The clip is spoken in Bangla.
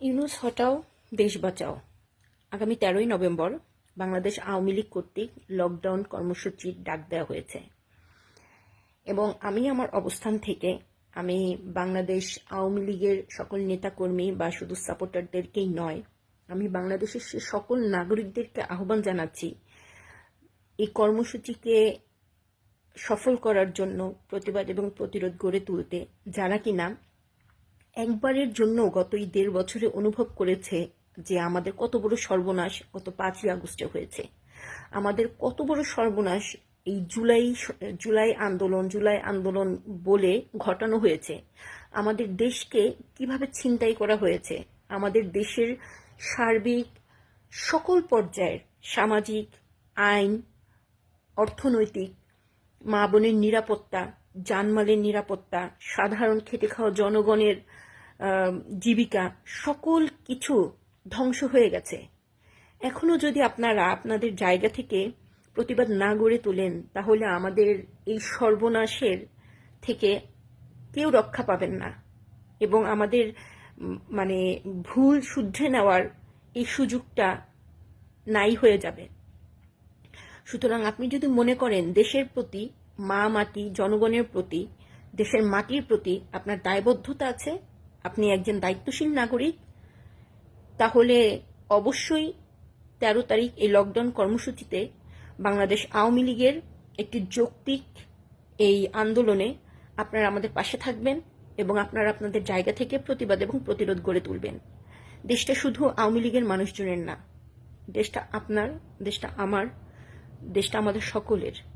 ইউনুস হটাও, দেশ বাঁচাও। আগামী তেরোই নভেম্বর বাংলাদেশ আওয়ামী লীগ কর্তৃক লকডাউন কর্মসূচির ডাক দেওয়া হয়েছে। এবং আমি আমার অবস্থান থেকে, আমি বাংলাদেশ আওয়ামী লীগের সকল নেতাকর্মী বা শুধু সাপোর্টারদেরকেই নয়, আমি বাংলাদেশের সে সকল নাগরিকদেরকে আহ্বান জানাচ্ছি, এই কর্মসূচিকে সফল করার জন্য প্রতিবাদ এবং প্রতিরোধ গড়ে তুলতে, যারা কিনা একবারের জন্য গত এই দেড় বছরে অনুভব করেছে যে আমাদের কত বড় সর্বনাশ গত পাঁচই আগস্টে হয়েছে। আমাদের কত বড় সর্বনাশ এই জুলাই জুলাই আন্দোলন জুলাই আন্দোলন বলে ঘটানো হয়েছে। আমাদের দেশকে কীভাবে ছিনতাই করা হয়েছে? আমাদের দেশের সার্বিক সকল পর্যায়ের সামাজিক, আইন, অর্থনৈতিক, মা বোনের নিরাপত্তা জানমালের নিরাপত্তা, সাধারণ খেটে খাওয়া জনগণের জীবিকা, সকল কিছু ধ্বংস হয়ে গেছে। এখনও যদি আপনারা আপনাদের জায়গা থেকে প্রতিবাদ না গড়ে তোলেন, তাহলে আমাদের এই সর্বনাশের থেকে কেউ রক্ষা পাবেন না। এবং আমাদের মানে ভুল শুদ্ধে নেওয়ার এই সুযোগটা নাই হয়ে যাবে। সুতরাং আপনি যদি মনে করেন দেশের প্রতি মা, মাটি, জনগণের প্রতি, দেশের মাটির প্রতি আপনার দায়বদ্ধতা আছে, আপনি একজন দায়িত্বশীল নাগরিক, তাহলে অবশ্যই তেরো তারিখ এই লকডাউন কর্মসূচিতে বাংলাদেশ আওয়ামী লীগের একটি যৌক্তিক এই আন্দোলনে আপনারা আমাদের পাশে থাকবেন এবং আপনারা আপনাদের জায়গা থেকে প্রতিবাদ এবং প্রতিরোধ গড়ে তুলবেন। দেশটা শুধু আওয়ামী লীগের মানুষজনের না, দেশটা আপনার, দেশটা আমার, দেশটা আমাদের সকলের।